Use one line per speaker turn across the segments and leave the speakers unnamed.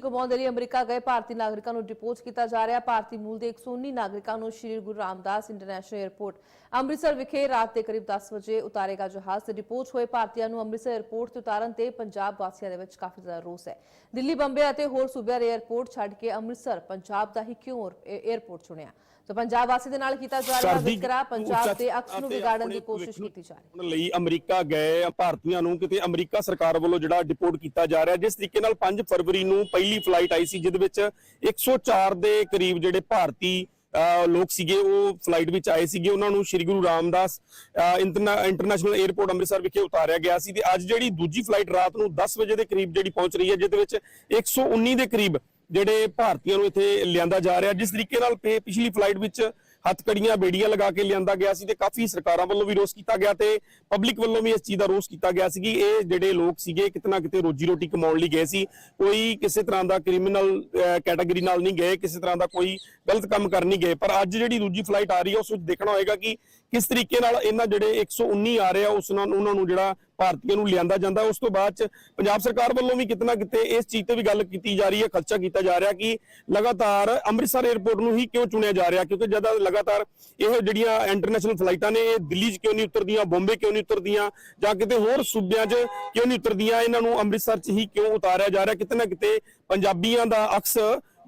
ਕਮਾਉਣ ਦੇ ਲਈ ਅਮਰੀਕਾ ਗਏ। ਭਾਰਤੀ ਨਾਗਰਿਕਾਂ ਨੂੰ ਡਿਪੋਰਟ ਕੀਤਾ ਜਾ ਰਿਹਾ। ਭਾਰਤੀ ਮੂਲ ਦੇ 119 ਨਾਗਰਿਕਾਂ ਨੂੰ ਸ਼੍ਰੀ ਗੁਰੂ ਰਾਮਦਾਸ ਇੰਟਰਨੈਸ਼ਨਲ 에ਅਰਪੋਰਟ ਅੰਮ੍ਰਿਤਸਰ ਵਿਖੇ ਰਾਤ ਦੇ ਕਰੀਬ 10 ਵਜੇ ਉਤਾਰੇਗਾ ਜਹਾਜ਼ ਤੇ ਡਿਪੋਰਟ ਹੋਏ ਭਾਰਤੀਆਂ ਨੂੰ ਅੰਮ੍ਰਿਤਸਰ 에ਅਰਪੋਰਟ ਤੇ ਉਤਾਰਨ ਤੇ ਪੰਜਾਬ ਵਾਸੀਆਂ ਦੇ ਵਿੱਚ ਕਾਫੀ ਜ਼ਿਆਦਾ ਰੋਸ ਹੈ। ਦਿੱਲੀ ਬੰਬੇ ਅਤੇ ਹੋਰ ਸੂਬਿਆਂ ਦੇ 에ਅਰਪੋਰਟ ਛੱਡ ਕੇ ਅੰਮ੍ਰਿਤਸਰ ਪੰਜਾਬ ਦਾ ਹੀ ਕਿਉਂ 에ਅਰਪੋਰਟ ਚੁਣਿਆ? ਤਾਂ ਪੰਜਾਬ ਵਾਸੀ ਦੇ ਨਾਲ ਕੀਤਾ ਜਾ ਰਿਹਾ ਵਿਤਕਰਾ ਪੰਜਾਬ ਦੇ ਅਕਸ ਨੂੰ ਵਿਗਾੜਨ ਦੀ ਕੋਸ਼ਿਸ਼ ਕੀਤੀ ਜਾ ਰਹੀ ਹੈ।
ਲਈ ਅਮਰੀਕਾ ਗਏ ਭਾਰਤੀਆਂ ਨੂੰ ਕਿਤੇ ਅਮਰੀਕਾ ਸਰਕਾਰ ਵੱਲੋਂ ਜਿਹੜਾ ਡਿਪੋਰਟ ਕੀਤਾ ਜਾ ਰਿਹਾ ਜਿਸ ਤਰੀਕੇ ਨਾਲ 5 ਫਰਵਰੀ ਨੂੰ ਪਹਿਲੀ ਫਲਾਈਟ ਆਈ ਸੀ ਜਿਹਦੇ ਵਿੱਚ 104 ਦੇ ਕਰੀਬ ਜਿਹੜੇ ਭਾਰਤੀ ਲੋਕ ਸੀਗੇ, ਉਹ ਫਲਾਈਟ ਵਿੱਚ ਆਏ ਸੀਗੇ, ਉਹਨਾਂ ਨੂੰ ਸ਼੍ਰੀ ਗੁਰੂ ਰਾਮਦਾਸ ਇੰਟਰਨੈਸ਼ਨਲ 에ਅਰਪੋਰਟ ਅੰਮ੍ਰਿਤਸਰ ਵਿਖੇ ਉਤਾਰਿਆ ਗਿਆ ਸੀ ਤੇ ਅੱਜ ਜਿਹੜੀ ਦੂਜੀ ਫਲਾਈਟ ਰਾਤ ਨੂੰ 10 ਵਜੇ ਦੇ ਕਰੀਬ ਜਿਹੜੀ ਪਹੁੰਚ ਰਹੀ ਹੈ, ਜਿਹਦੇ ਵਿੱਚ 119 ਦੇ ਕਰੀਬ ਜਿਹੜੇ ਭਾਰਤੀਆਂ ਨੂੰ ਇੱਥੇ ਲਿਆਂਦਾ ਜਾ ਰਿਹਾ, ਜਿਸ ਤਰੀਕੇ ਨਾਲ ਪਿਛਲੀ ਫਲਾਈਟ ਵਿੱਚ ਹੱਥਕੜੀਆਂ, ਬੇੜੀਆਂ ਲਗਾ ਕੇ ਲਿਆਂਦਾ ਗਿਆ ਸੀ ਤੇ ਕਾਫੀ ਸਰਕਾਰਾਂ ਵੱਲੋਂ ਵੀ ਰੋਸ ਕੀਤਾ ਗਿਆ ਤੇ ਪਬਲਿਕ ਵੱਲੋਂ ਵੀ ਇਸ ਚੀਜ਼ ਦਾ ਰੋਸ ਕੀਤਾ ਗਿਆ ਸੀ ਕਿ ਇਹ ਜਿਹੜੇ ਲੋਕ ਸੀਗੇ ਕਿਤਨਾ ਕਿਤੇ ਰੋਜੀ ਰੋਟੀ ਕਮਾਉਣ ਲਈ ਗਏ ਸੀ। ਕੋਈ ਕਿਸੇ ਤਰ੍ਹਾਂ ਦਾ ਕ੍ਰਿਮੀਨਲ ਕੈਟਾਗਰੀ ਨਾਲ ਨਹੀਂ ਗਏ, ਕਿਸੇ ਤਰ੍ਹਾਂ ਦਾ ਕੋਈ ਗਲਤ ਕੰਮ ਕਰਨ ਨਹੀਂ ਗਏ। ਪਰ ਅੱਜ ਜਿਹੜੀ ਦੂਜੀ ਫਲਾਈਟ ਆ ਰਹੀ ਹੈ ਉਸ ਵਿੱਚ ਦੇਖਣਾ ਹੋਏਗਾ ਕਿ ਕਿਸ ਤਰੀਕੇ ਨਾਲ ਇਹਨਾਂ ਜਿਹੜੇ 119 ਆ ਰਹੇ ਆ, ਉਸ ਨਾਲ ਉਹਨਾਂ ਨੂੰ ਜਿਹੜਾ ਭਾਰਤੀਆਂ ਨੂੰ ਲਿਆਂਦਾ ਜਾਂਦਾ, ਉਸ ਤੋਂ ਬਾਅਦ ਚ ਪੰਜਾਬ ਸਰਕਾਰ ਵੱਲੋਂ ਵੀ ਕਿਤਨਾ ਕਿਤੇ ਇਸ ਚੀਜ਼ ਤੇ ਵੀ ਗੱਲ ਕੀਤੀ ਜਾ ਰਹੀ ਹੈ, ਖਰਚਾ ਕੀਤਾ ਜਾ ਰਿਹਾ ਕਿ ਲਗਾਤਾਰ ਅੰਮ੍ਰਿਤਸਰ 에ਅਰਪੋਰਟ ਨੂੰ ਹੀ ਕਿਉਂ ਚੁਣਿਆ ਜਾ ਰਿਹਾ? ਕਿਉਂਕਿ ਜਦ ਲਗਾਤਾਰ ਇਹ ਜਿਹੜੀਆਂ ਇੰਟਰਨੈਸ਼ਨਲ ਫਲਾਈਟਾਂ ਨੇ, ਇਹ ਦਿੱਲੀ 'ਚ ਕਿਉਂ ਨਹੀਂ ਉਤਰਦੀਆਂ, ਬੰਬੇ ਕਿਉਂ ਨਹੀਂ ਉਤਰਦੀਆਂ, ਜਾਂ ਕਿਤੇ ਹੋਰ ਸੂਬਿਆਂ 'ਚ ਕਿਉਂ ਨਹੀਂ ਉਤਰਦੀਆਂ, ਇਹਨਾਂ ਨੂੰ ਅੰਮ੍ਰਿਤਸਰ 'ਚ ਹੀ ਕਿਉਂ ਉਤਾਰਿਆ ਜਾ ਰਿਹਾ? ਕਿਤੇ ਨਾ ਕਿਤੇ ਪੰਜਾਬੀਆਂ ਦਾ ਅਕਸ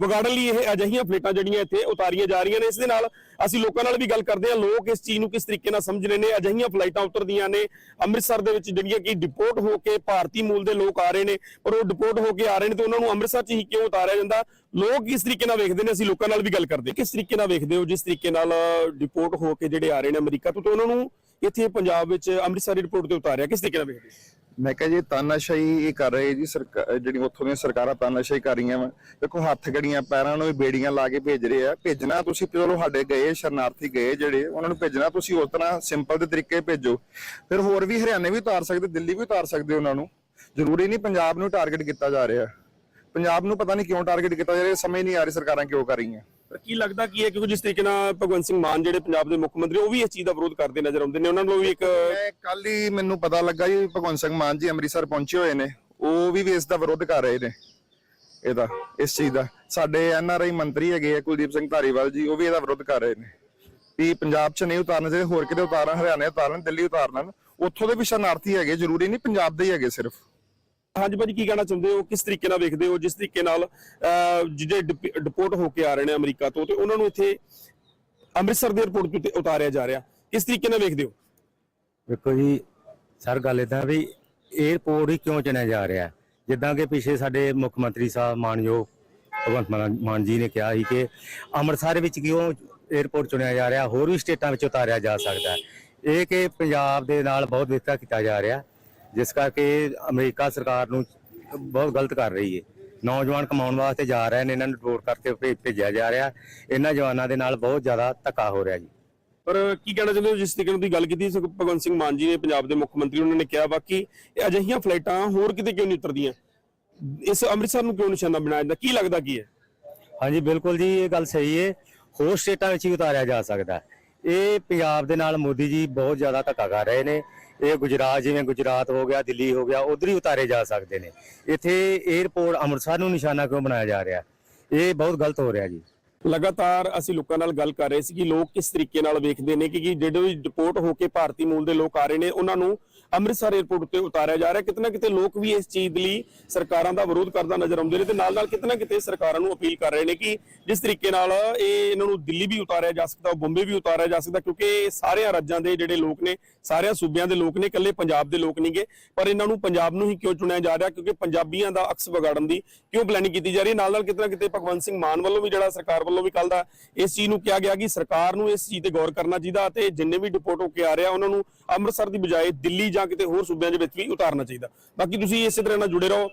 ਵਿਗਾੜਨ ਲਈ ਇਹ ਅਜਿਹੀਆਂ ਫਲਾਈਟਾਂ ਜਿਹੜੀਆਂ ਇੱਥੇ ਉਤਾਰੀਆਂ ਜਾ ਰਹੀਆਂ ਨੇ। ਇਸ ਦੇ ਨਾਲ ਅਸੀਂ ਲੋਕਾਂ ਨਾਲ ਵੀ ਗੱਲ ਕਰਦੇ ਹਾਂ। ਲੋਕ ਇਸ ਚੀਜ਼ ਨੂੰ ਕਿਸ ਤਰੀਕੇ ਨਾਲ ਸਮਝ ਰਹੇ ਨੇ? ਅਜਿਹੀਆਂ ਫਲਾਈਟਾਂ ਉਤਰਦੀਆਂ ਨੇ। ਅੰਮ੍ਰਿਤਸਰ ਦੇ ਵਿੱਚ ਜਿਹੜੀਆਂ ਕਿ ਡਿਪੋਰਟ ਹੋ ਕੇ ਭਾਰਤੀ ਮੂਲ ਦੇ ਲੋਕ ਆ ਰਹੇ ਨੇ, ਪਰ ਉਹ ਡਿਪੋਰਟ ਹੋ ਕੇ ਆ ਰਹੇ ਨੇ ਤੇ ਉਹਨਾਂ ਨੂੰ ਅੰਮ੍ਰਿਤਸਰ 'ਚ ਹੀ ਕਿਉਂ ਉਤਾਰਿਆ ਜਾਂਦਾ? ਲੋਕ ਕਿਸ ਤਰੀਕੇ ਨਾਲ ਵੇਖਦੇ ਨੇ? ਅਸੀਂ ਲੋਕਾਂ ਨਾਲ ਵੀ ਗੱਲ ਕਰਦੇ ਕਿਸ ਤਰੀਕੇ ਨਾਲ ਵੇਖਦੇ ਹੋ? ਜਿਸ ਤਰੀਕੇ ਨਾਲ ਡਿਪੋਰਟ ਹੋ ਕੇ ਜਿਹੜੇ ਆ ਰਹੇ ਨੇ ਅਮਰੀਕਾ ਤੋਂ, ਤੇ ਉਹਨਾਂ ਨੂੰ ਇੱਥੇ ਪੰਜਾਬ ਵਿੱਚ ਅੰਮ੍ਰਿਤਸਰ ਏਅਰਪੋਰਟ ਤੇ ਉਤਾਰਿਆ। ਕਿਸ ਤਰੀਕੇ ਨਾਲ ਵੇਖਦੇ
ਮੈਂ ਕਿਹਾ ਜੀ, ਤਾਨਾਸ਼ਾਹੀ ਇਹ ਕਰ ਰਹੇ ਜੀ ਸਰਕਾਰ ਜਿਹੜੀ ਉੱਥੋਂ ਦੀਆਂ ਸਰਕਾਰਾਂ ਤਾਨਾਸ਼ਾਹੀ ਕਰ ਰਹੀਆਂ ਵਾ। ਦੇਖੋ, ਹੱਥ ਗੜੀਆਂ ਪੈਰਾਂ ਨੂੰ ਵੀ ਬੇੜੀਆਂ ਲਾ ਕੇ ਭੇਜ ਰਹੇ ਆ। ਭੇਜਣਾ ਤੁਸੀਂ ਚਲੋ ਸਾਡੇ ਗਏ, ਸ਼ਰਨਾਰਥੀ ਗਏ ਜਿਹੜੇ, ਉਹਨਾਂ ਨੂੰ ਭੇਜਣਾ ਤੁਸੀਂ ਉਸ ਤਰ੍ਹਾਂ ਸਿੰਪਲ ਦੇ ਤਰੀਕੇ ਭੇਜੋ। ਫਿਰ ਹੋਰ ਵੀ ਹਰਿਆਣੇ ਵੀ ਉਤਾਰ ਸਕਦੇ, ਦਿੱਲੀ ਵੀ ਉਤਾਰ ਸਕਦੇ ਉਹਨਾਂ ਨੂੰ। ਜ਼ਰੂਰੀ ਨਹੀਂ ਪੰਜਾਬ ਨੂੰ ਟਾਰਗੇਟ ਕੀਤਾ ਜਾ ਰਿਹਾ। ਪੰਜਾਬ ਨੂੰ ਪਤਾ ਨਹੀਂ ਕਿਉਂ ਟਾਰਗੇਟ ਕੀਤਾ ਜਾ ਰਿਹਾ, ਸਮਝ ਨਹੀਂ ਆ ਰਹੀ ਸਰਕਾਰਾਂ ਕਿਉਂ ਕਰ ਰਹੀਆਂ।
ਪਰ ਕੀ ਲੱਗਦਾ ਕੀ ਹੈ ਕਿਉਂਕਿ ਜਿਸ ਤਰੀਕੇ ਨਾਲ ਭਗਵੰਤ ਸਿੰਘ ਮਾਨ ਜਿਹੜੇ ਪੰਜਾਬ ਦੇ ਮੁੱਖ ਮੰਤਰੀ, ਉਹ ਵੀ ਇਸ ਚੀਜ਼ ਦਾ ਵਿਰੋਧ ਕਰਦੇ ਨਜ਼ਰ ਆਉਂਦੇ ਨੇ? ਉਹਨਾਂ ਨੂੰ ਵੀ ਇੱਕ
ਕੱਲ ਹੀ ਮੈਨੂੰ ਪਤਾ ਲੱਗਾ ਜੀ ਭਗਵੰਤ ਸਿੰਘ ਮਾਨ ਜੀ ਅੰਮ੍ਰਿਤਸਰ ਪਹੁੰਚੇ ਹੋਏ ਨੇ। ਉਹ ਵੀ ਵੀ ਇਸ ਦਾ ਵਿਰੋਧ ਕਰ ਰਹੇ ਨੇ। ਇਹਦਾ, ਇਸ ਚੀਜ਼ ਦਾ। ਸਾਡੇ ਐਨ ਆਰ ਆਈ ਮੰਤਰੀ ਹੈਗੇ ਆ ਕੁਲਦੀਪ ਸਿੰਘ ਧਾਰੀਵਾਲ ਜੀ, ਉਹ ਵੀ ਇਹਦਾ ਵਿਰੋਧ ਕਰ ਰਹੇ ਨੇ। ਵੀ ਪੰਜਾਬ 'ਚ ਨਹੀਂ ਉਤਾਰਨਾ ਚਾਹੀਦਾ ਹੋਰ ਕਿਤੇ ਉਤਾਰਨ, ਹਰਿਆਣੇ ਉਤਾਰਨ, ਦਿੱਲੀ ਉਤਾਰਨ। ਉੱਥੋਂ ਦੇ ਵੀ ਸ਼ਰਨਾਰਥੀ ਹੈਗੇ, ਜ਼ਰੂਰੀ ਨਹੀਂ ਪੰਜਾਬ ਦੇ ਹੀ ਹੈਗੇ ਸਿਰਫ।
ਹਾਂਜੀ ਭਾਜੀ, ਕੀ ਕਹਿਣਾ ਚਾਹੁੰਦੇ ਹੋ? ਕਿਸ ਤਰੀਕੇ ਨਾਲ ਵੇਖਦੇ ਹੋ? ਜਿਸ ਤਰੀਕੇ ਨਾਲ ਜਿਹੜੇ ਡਿਪੋਰਟ ਹੋ ਕੇ ਆ ਰਹੇ ਨੇ ਅਮਰੀਕਾ ਤੋਂ ਤੇ ਉਹਨਾਂ ਨੂੰ ਇੱਥੇ ਅੰਮ੍ਰਿਤਸਰ ਦੇ 에어ਪੋਰਟ ਤੇ ਉਤਾਰਿਆ ਜਾ ਰਿਹਾ। ਕਿਸ ਤਰੀਕੇ ਨਾਲ ਵੇਖਦੇ ਹੋ?
ਵੇਖੋ ਜੀ, ਸਰ, ਗੱਲ ਇਦਾਂ ਵੀ 에어ਪੋਰਟ ਹੀ ਕਿਉਂ ਚਣਿਆ ਜਾ ਰਿਹਾ? ਜਿੱਦਾਂ ਕਿ ਪਿਛੇ ਸਾਡੇ ਮੁੱਖ ਮੰਤਰੀ ਸਾਹਿਬ ਮਾਨਯੋਗ ਭਗਵੰਤ ਮਾਨ ਜੀ ਨੇ ਕਿਹਾ ਸੀ ਕਿ ਅੰਮ੍ਰਿਤਸਰ ਵਿੱਚ ਕਿਉਂ 에어ਪੋਰਟ ਚੁਣਿਆ ਜਾ ਰਿਹਾ? ਹੋਰ ਵੀ ਸਟੇਟਾਂ ਵਿੱਚ ਉਤਾਰਿਆ ਜਾ ਸਕਦਾ ਇਹ ਕਿ ਪੰਜਾਬ ਦੇ ਨਾਲ ਬਹੁਤ ਵਿਤਕਰਾ ਕੀਤਾ ਜਾ ਰਿਹਾ। ਜਿਸ ਕਰਕੇ ਅਮਰੀਕਾ ਸਰਕਾਰ ਨੂੰ ਬਹੁਤ ਗਲਤ ਕਰ ਰਹੀ ਹੈ। ਨੌਜਵਾਨ ਕਮਾਉਣ ਵਾਸਤੇ ਜਾ ਰਹੇ ਨੇ ਇਹਨਾਂ ਨੂੰ ਰਿਪੋਰਟ ਕਰਕੇ ਭੇਜਿਆ ਜਾ ਰਿਹਾ। ਇਹਨਾਂ ਜਵਾਨਾਂ ਦੇ ਨਾਲ ਬਹੁਤ ਜ਼ਿਆਦਾ ਧੱਕਾ ਹੋ ਰਿਹਾ ਜੀ।
ਪਰ ਕੀ ਕਹਿਣਾ ਚਾਹੁੰਦੇ ਹੋ? ਜਿਸ ਤਰੀਕੇ ਨਾਲ ਤੁਸੀਂ ਗੱਲ ਕੀਤੀ ਭਗਵੰਤ ਸਿੰਘ ਮਾਨ ਜੀ ਨੇ ਪੰਜਾਬ ਦੇ ਮੁੱਖ ਮੰਤਰੀ ਉਹਨਾਂ ਨੇ ਕਿਹਾ ਬਾਕੀ ਇਹ ਅਜਿਹੀਆਂ ਫਲਾਈਟਾਂ ਹੋਰ ਕਿਤੇ ਕਿਉਂ ਨਹੀਂ ਉਤਰਦੀਆਂ? ਇਸ ਅੰਮ੍ਰਿਤਸਰ ਨੂੰ ਕਿਉਂ ਨਿਸ਼ਾਨਾ ਬਣਾਇਆ ਜਾਂਦਾ? ਕੀ ਲੱਗਦਾ ਕੀ ਹੈ?
ਹਾਂਜੀ ਬਿਲਕੁਲ ਜੀ ਇਹ ਗੱਲ ਸਹੀ ਹੈ। ਹੋਰ ਸਟੇਟਾਂ ਵਿੱਚ ਹੀ ਉਤਾਰਿਆ ਜਾ ਸਕਦਾ ਹੈ। ਇਹ ਪੰਜਾਬ ਦੇ ਨਾਲ ਮੋਦੀ ਜੀ ਬਹੁਤ ਜ਼ਿਆਦਾ ਧੱਕਾ ਕਰ ਰਹੇ ਨੇ। ਇਹ ਗੁਜਰਾਤ, ਜਿਵੇਂ ਗੁਜਰਾਤ ਹੋ ਗਿਆ, ਦਿੱਲੀ ਹੋ ਗਿਆ, ਉਧਰ ਹੀ ਉਤਾਰੇ ਜਾ ਸਕਦੇ ਨੇ। ਇੱਥੇ 에ਅਰਪੋਰਟ ਅੰਮ੍ਰਿਤਸਰ ਨੂੰ ਨਿਸ਼ਾਨਾ ਕਿਉਂ ਬਣਾਇਆ ਜਾ ਰਿਹਾ? ਇਹ ਬਹੁਤ ਗਲਤ ਹੋ ਰਿਹਾ ਜੀ।
ਲਗਾਤਾਰ ਅਸੀਂ ਲੋਕਾਂ ਨਾਲ ਗੱਲ ਕਰ ਰਹੇ ਸੀ ਕਿ ਲੋਕ ਕਿਸ ਤਰੀਕੇ ਨਾਲ ਵੇਖਦੇ ਨੇ ਕਿ ਜਿਹੜੇ ਵੀ ਡਿਪੋਰਟ ਹੋ ਕੇ ਭਾਰਤੀ ਮੂਲ ਦੇ ਲੋਕ ਆ ਰਹੇ ਨੇ, ਉਹਨਾਂ ਨੂੰ ਅੰਮ੍ਰਿਤਸਰ 에ਅਰਪੋਰਟ ਉੱਤੇ ਉਤਾਰਿਆ ਜਾ ਰਿਹਾ। ਕਿਤਨਾ ਕਿਤੇ ਲੋਕ ਵੀ ਇਸ ਚੀਜ਼ ਲਈ ਸਰਕਾਰਾਂ ਦਾ ਵਿਰੋਧ ਕਰਦਾ ਨਜ਼ਰ ਆਉਂਦੇ ਨੇ ਤੇ ਨਾਲ ਨਾਲ ਕਿਤਨਾ ਕਿਤੇ ਸਰਕਾਰਾਂ ਨੂੰ ਅਪੀਲ ਕਰ ਰਹੇ ਨੇ ਕਿ ਜਿਸ ਤਰੀਕੇ ਨਾਲ ਇਹ ਇਹਨਾਂ ਨੂੰ ਦਿੱਲੀ ਵੀ ਉਤਾਰਿਆ ਜਾ ਸਕਦਾ ਬੰਬੇ ਵੀ ਉਤਾਰਿਆ ਜਾ ਸਕਦਾ, ਕਿਉਂਕਿ ਸਾਰਿਆਂ ਰਾਜਾਂ ਦੇ ਜਿਹੜੇ ਲੋਕ ਨੇ, ਸਾਰਿਆਂ ਸੂਬਿਆਂ ਦੇ ਲੋਕ ਨੇ, ਇਕੱਲੇ ਪੰਜਾਬ ਦੇ ਲੋਕ ਨਹੀਂਗੇ। ਪਰ ਇਹਨਾਂ ਨੂੰ ਪੰਜਾਬ ਨੂੰ ਹੀ ਕਿਉਂ ਚੁਣਿਆ ਜਾ ਰਿਹਾ? ਕਿਉਂਕਿ ਪੰਜਾਬੀਆਂ ਦਾ ਅਕਸ ਵਿਗਾੜਨ ਦੀ ਕਿਉਂ ਪਲੈਨਿੰਗ ਕੀਤੀ ਜਾ ਰਹੀ ਹੈ? ਨਾਲ ਨਾਲ ਕਿਤਨਾ ਕਿਤੇ ਭਗਵੰਤ ਸਿੰਘ ਮਾਨ ਵੱਲੋਂ ਵੀ ਜਿਹੜਾ ਸਰਕਾਰ ਵੱਲੋਂ ਵੀ ਕੱਲ ਦਾ ਇਸ ਚੀਜ਼ ਨੂੰ ਕਿਹਾ ਗਿਆ ਕਿ ਸਰਕਾਰ ਨੂੰ ਇਸ ਚੀਜ਼ ਤੇ ਗੌਰ ਕਰਨਾ ਚਾਹੀਦਾ ਅਤੇ ਜਿੰਨੇ ਵੀ ਡਿਪੋਰਟ ਹੋ ਕੇ ਆ ਰਿਹਾ ਉਹਨਾਂ ਨੂੰ ਅੰਮ੍ਰਿਤਸਰ ਦੀ ਬਜਾਏ ਦਿੱਲੀ ਜਾਂ ਕਿਤੇ ਹੋਰ ਸੂਬਿਆਂ ਦੇ ਵਿੱਚ ਵੀ ਉਤਾਰਨਾ ਚਾਹੀਦਾ। ਬਾਕੀ ਤੁਸੀਂ ਇਸੇ ਤਰ੍ਹਾਂ ਨਾਲ ਜੁੜੇ ਰਹੋ